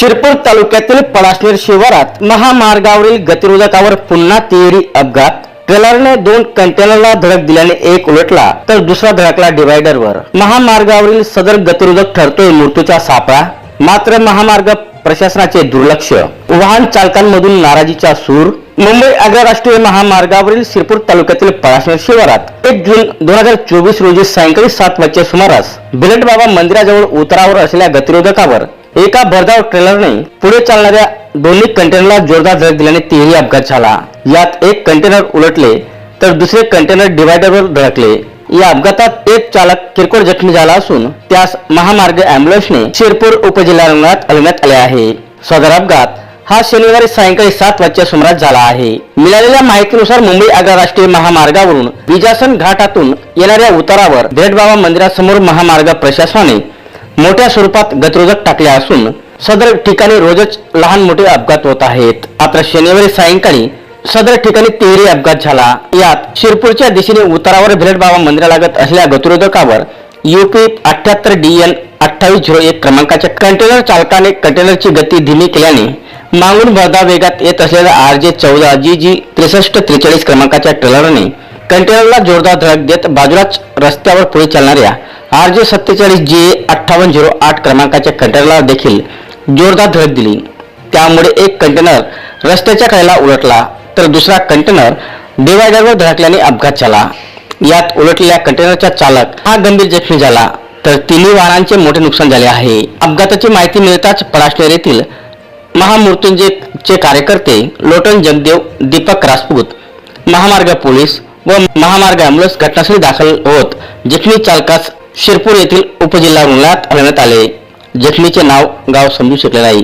शिरपूर तालुक्यातील पळासनेर शिवारात महामार्गावरील गतिरोधकावर पुन्हा तिहेरी अपघात. ट्रेलरने दोन कंटेनरला धडक दिल्याने एक उलटला तर दुसरा धडकला डिवायडरवर महामार्गावरील सदर गतिरोधक ठरतोय मृत्यूचा सापळा. मात्र महामार्ग प्रशासनाचे दुर्लक्ष. वाहन चालकांमधून नाराजीचा सूर. मुंबई आंतरराष्ट्रीय महामार्गावरील शिरपूर तालुक्यातील पळासनेर शिवारात एक जून दोन हजार चोवीस रोजी सायंकाळी सात वाजच्या सुमारास बिलेट बाबा मंदिराजवळ उतरावर असलेल्या गतिरोधकावर एका भरधाव ट्रेलरने पुढे चालणाऱ्या दोन्ही कंटेनरला जोरदार धडक दिल्याने तिहेरी अपघात झाला. यात एक कंटेनर उलटले तर दुसरे कंटेनर डिव्हायडरवर धडकले. या अपघातात एक चालक किरकोळ जखमी झाला असून त्यास महामार्ग अँब्युलन्सने शिरपूर उपजिल्हा रुग्णालयात हलवण्यात आले आहे. सदर अपघात हा शनिवारी सायंकाळी सात वाजच्या सुमारास झाला आहे. मिळालेल्या माहितीनुसार मुंबई आग्रा राष्ट्रीय महामार्गावरून विजासन घाटातून येणाऱ्या उतारावर भेटबाबा मंदिरासमोर महामार्ग प्रशासनाने मोठ्या स्वरूपात गतरोजक टाकले असून सदर ठिकाणी रोजच लहान मोठे अपघात होत आहेत. मात्र शनिवारी सायंकाळी सदर ठिकाणी तिहेरी अपघात झाला. यात शिरपूरच्या दिशेने उतारावर भिरट बाबा मंदिरालागत असलेल्या गतरोधकावर युपी अठ्याहत्तर डी एन अठ्ठावीस झिरो एक क्रमांकाच्या कंटेनर चालकाने कंटेनरची गती धीमी केल्याने मागून भरदा वेगात येत असलेल्या आर जे चौदा जी जी त्रेसष्ट त्रेचाळीस क्रमांकाच्या ट्रेलरने कंटेनरला जोरदार धडक देत बाजूलाच रस्त्यावर पुढे चालणाऱ्या आर जे सत्तेचाळीस जी अठ्ठावन्न झिरो आठ क्रमांकाच्या कंटेनरला देखील जोरदार धडक दिली. त्यामुळे एक कंटेनर रस्त्याच्या कडेला उलटला तर दुसरा कंटेनर डिवायडरवर धडकल्याने अपघात झाला. यात उलटलेल्या कंटेनरचा चालक हा गंभीर जखमी झाला तर तिन्ही वाहनांचे मोठे नुकसान झाले आहे. अपघाताची माहिती मिळताच पराशनेर येथील महामृत्युंजयचे कार्यकर्ते लोटन जगदेव दीपक राजपूत महामार्ग पोलीस व महामार्ग अँब्युलन्स घटनास्थळी दाखल होत जखमी चालकास शिरपूर येथील उपजिल्हा रुग्णालयात आणण्यात आले. जखमीचे नाव गाव समजू शकले नाही.